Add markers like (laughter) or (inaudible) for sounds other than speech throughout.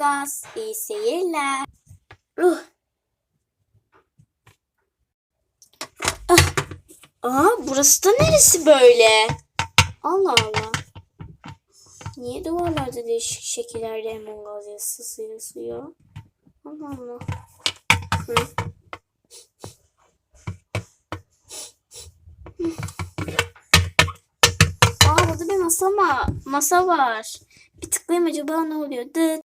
Us. İyi seyirler. Uh. Ah. Aa, burası da neresi böyle? Allah Allah. Niye duvarlarda değişik şekillerde Us yazısı yazıyor? Allah Allah. Hı. Aa burada bir masa var. Masa var. Bir tıklayayım acaba ne oluyor? Dıt.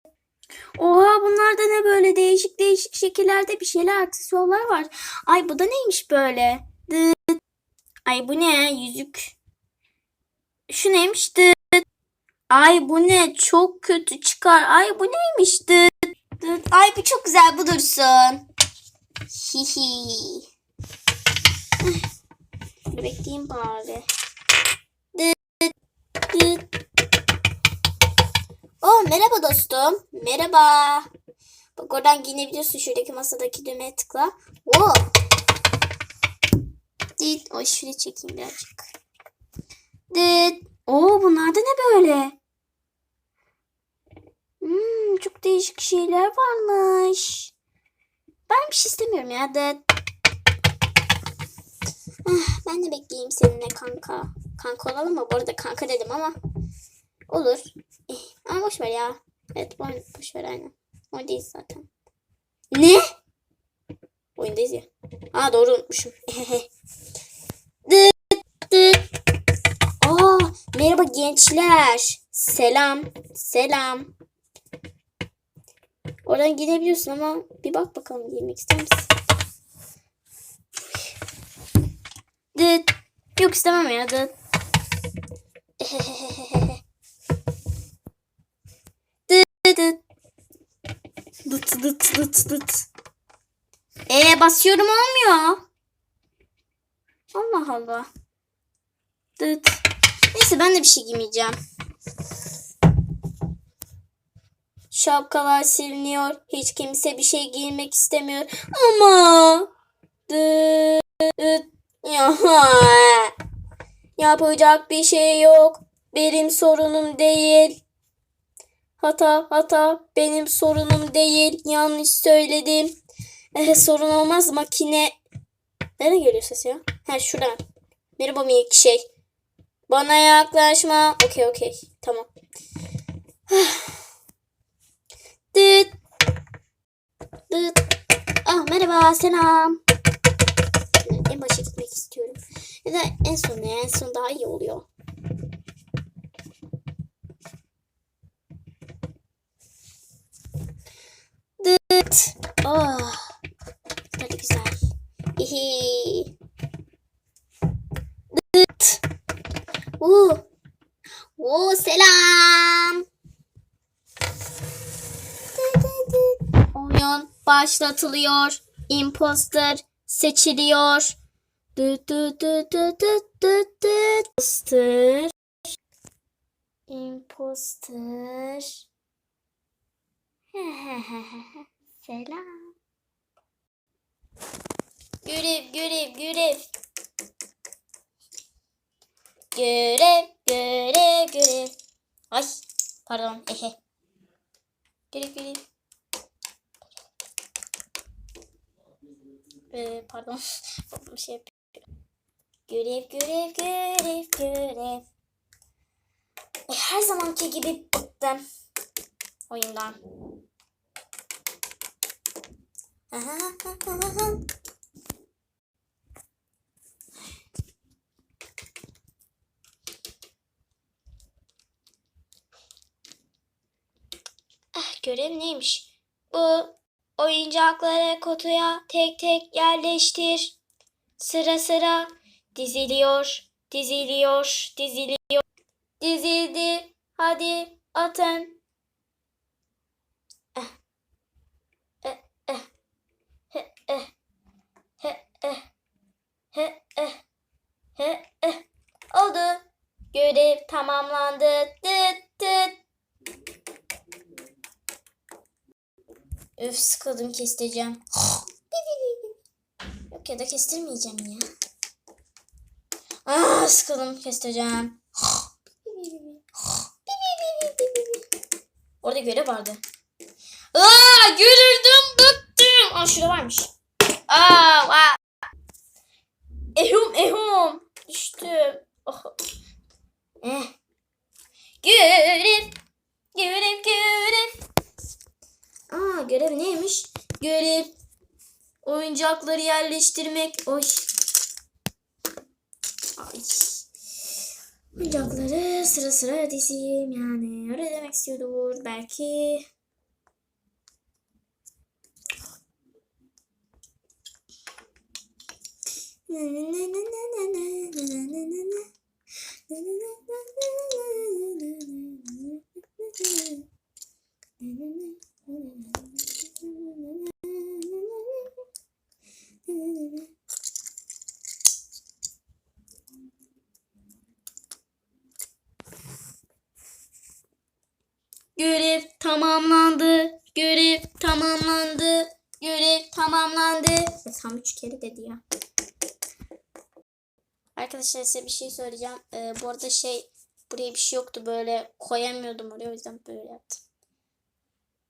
Oha bunlar da ne böyle değişik değişik şekillerde bir şeyler aksesuarlar var. Ay bu da neymiş böyle? Dıt. Ay bu ne? Yüzük. Şu neymiş? Dıt. Ay bu ne? Çok kötü çıkar. Ay bu neymiş? Dıt. Dıt. Ay bu çok güzel bu dursun. Hihi. Dur bekleyeyim bari. Dıt. Dıt. Merhaba dostum. Merhaba. Bak oradan giyinebiliyorsun. Şuradaki masadaki düğmeye tıkla. Oh. Dit. O şuraya çekeyim birazcık. Dit. Oo bunlar da ne böyle? Hmm, çok değişik şeyler varmış. Ben bir şey istemiyorum ya. Dit. Ah, ben de bekleyeyim seninle kanka. Kanka olalım mı? Bu arada kanka dedim ama. Olur. Ama boş ver ya. Evet boş, boş ver aynen. Oradayız zaten. Ne? Oyundayız ya. Aa doğru unutmuşum. (laughs) Aa merhaba gençler. Selam. Selam. Oradan gidebiliyorsun ama bir bak bakalım girmek ister misin? Dıt. Yok istemem ya. Dıt. (laughs) Dıt dıt. Ee basıyorum olmuyor. Allah Allah. Dıt. Neyse ben de bir şey giymeyeceğim. Şapkalar siliniyor. Hiç kimse bir şey giymek istemiyor. Ama dıt. Ya. Yapacak bir şey yok. Benim sorunum değil. Hata hata benim sorunum değil. Yanlış söyledim. Eh, sorun olmaz makine. Nereden geliyor ses ya? Ha şuradan. Merhaba minik şey. Bana yaklaşma. Okey okey. Tamam. Dıt. Dıt. Ah merhaba selam. En başa gitmek istiyorum. Ya da en son en son daha iyi oluyor. Dıt. Oh. Tadı güzel. İhi. Dıt. Oo. Oo selam. Oyun başlatılıyor. Imposter seçiliyor. Dıt dıt dıt dıt dıt dıt. Imposter. Imposter. (laughs) Selam. Görev, görev, görev. Görev, görev, görev. Ay, pardon. Ehe. Görev, görev. Ee, pardon. (laughs) Bir şey yapıyorum. Görev, görev, görev, görev. E, her zamanki gibi bıktım oyundan. (laughs) Ah, görev neymiş? Bu oyuncakları kutuya tek tek yerleştir. Sıra sıra diziliyor, diziliyor, diziliyor. Dizildi. Hadi atın. Eh. Eh, eh. He, eh. He, eh. He, eh. He, eh. Oldu. Görev tamamlandı. Tıt tıt. Öf sıkıldım kestireceğim. (gasps) Yok ya da kestirmeyeceğim ya. Ah sıkıldım kestireceğim. (gasps) Orada görev vardı. Aa görürdüm bıktım. Aa şurada varmış. Aa, aa. Ehum ehum. Düştüm. Oh. Eh. Görev. Görev görev. Aa görev neymiş? Görev. Oyuncakları yerleştirmek. Oy. Ay. Oyuncakları sıra sıra dizeyim yani. Öyle demek istiyordur belki. Görev tamamlandı. Görev tamamlandı. Görev tamamlandı. E, tam üç kere dedi ya. Arkadaşlar size bir şey söyleyeceğim. Ee, bu arada şey buraya bir şey yoktu böyle koyamıyordum oraya o yüzden böyle yaptım.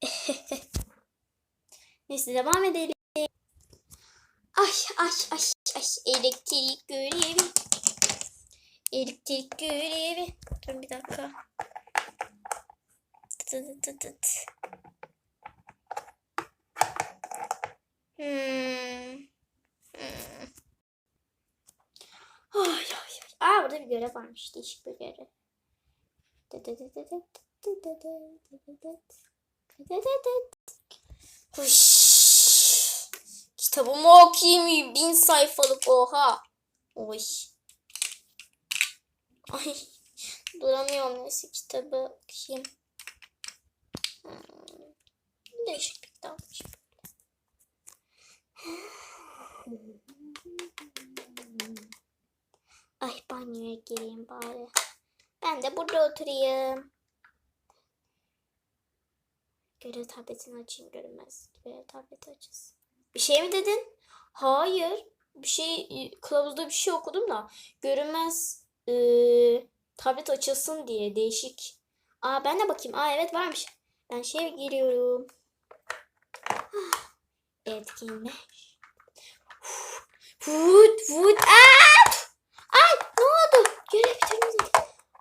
(laughs) Neyse devam edelim. Ay ay ay ay elektrik görevi. Elektrik görevi. Dur bir dakika. Tıt tıt. Hmm. Hmm. Ay ay ay. Aa burada bir görev varmış. Değişik bir görev. Hoş. Kitabımı okuyayım. Bin sayfalık oha. Oy. Ay. Duramıyorum neyse kitabı okuyayım. Hmm. Değişik bir. Ay banyoya gireyim bari. Ben de burada oturayım. Görev tabletini açayım görünmez. Görev tableti açılsın. Bir şey mi dedin? Hayır. Bir şey kılavuzda bir şey okudum da görünmez e, tablet açılsın diye değişik. Aa ben de bakayım. Aa evet varmış. Ben şeye giriyorum. Etkinler. Vut vut. Aa! Ay ne oldu? Görev bitirmedim.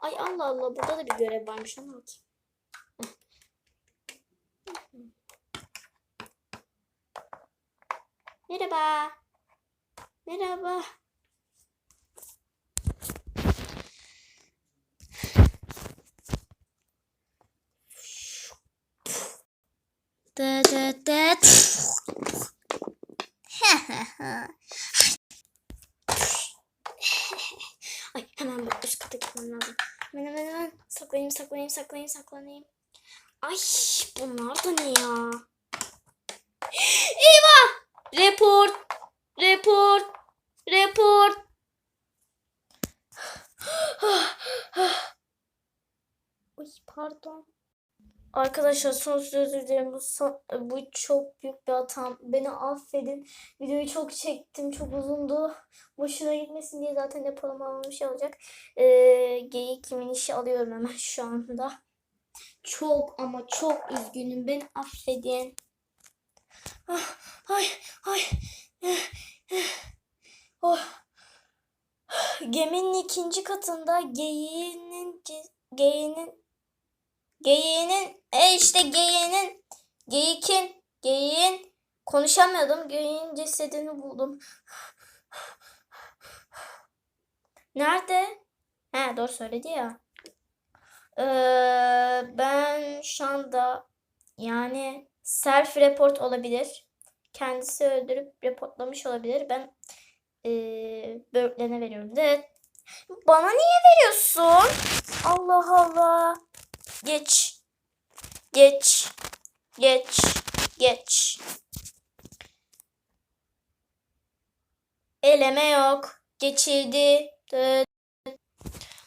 Ay Allah Allah burada da bir görev varmış ona bakayım. Merhaba. Merhaba. Da da da. Ay hemen bu üst kata gitmem lazım. Hemen hemen hemen saklanayım saklanayım saklanayım saklanayım. Ay bunlar da ne ya? (gasps) Eyvah! Report! Report! Report! (gasps) Ay pardon. Arkadaşlar sonsuz özür dilerim. Bu, son- bu çok büyük bir hatam. Beni affedin. Videoyu çok çektim. Çok uzundu. Boşuna gitmesin diye zaten depolamamış olacak. Ee, geyik işi alıyorum hemen şu anda. Çok ama çok üzgünüm. Beni affedin. Ah, ay, ay. Oh. Geminin ikinci katında geyiğinin geyiğinin geyiğinin e işte geyiğinin geyikin geyiğin konuşamıyordum. Geyiğin cesedini buldum. Nerede? He doğru söyledi ya. Ee, ben şu anda yani self report olabilir. Kendisi öldürüp reportlamış olabilir. Ben ee, böğürtlene veriyorum. De, bana niye veriyorsun? Allah Allah. Geç. Geç. Geç. Geç. Eleme yok. Geçildi. Dı-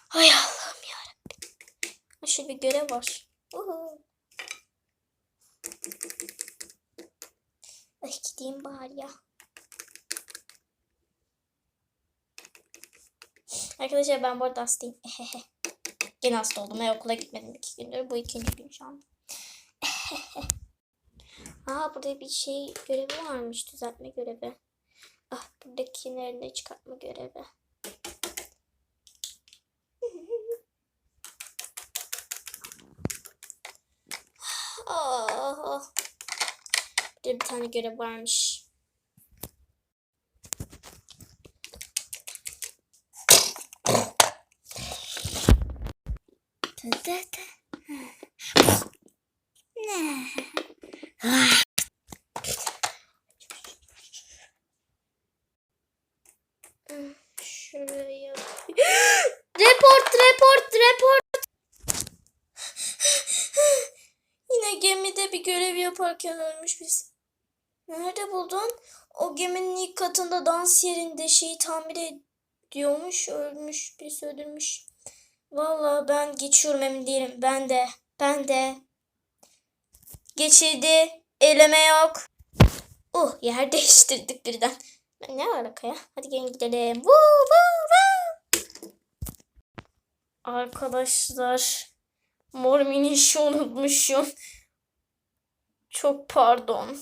Ay Allah'ım yarabbim. Şöyle bir görev var. Uhu. Ay gideyim bari ya. Arkadaşlar ben bu arada hastayım. (laughs) Gene hasta oldum ve okula gitmedim iki gündür. Bu ikinci gün şu an. (laughs) Aa burada bir şey görevi varmış. Düzeltme görevi. Ah buradakilerini de çıkartma görevi. (laughs) Ah. Burada bir tane görev varmış. Ne? Şuraya. report, report, report. Yine gemide bir görev yaparken ölmüş biz. Nerede buldun? O geminin ilk katında dans yerinde şeyi tamir ediyormuş, ölmüş, birisi öldürmüş. Vallahi ben geçiyorum emin değilim. Ben de, ben de. Geçildi. Eleme yok. Oh yer (laughs) değiştirdik birden. Ne alaka ya? Hadi gelin gidelim. Woo, woo, woo. Arkadaşlar. Mor minişi (laughs) unutmuşum. Çok pardon.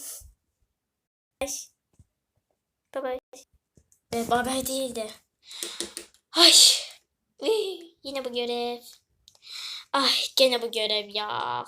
Bye bye. Bye bye değildi. Ay. Yine bu görev. Ay gene bu görev ya.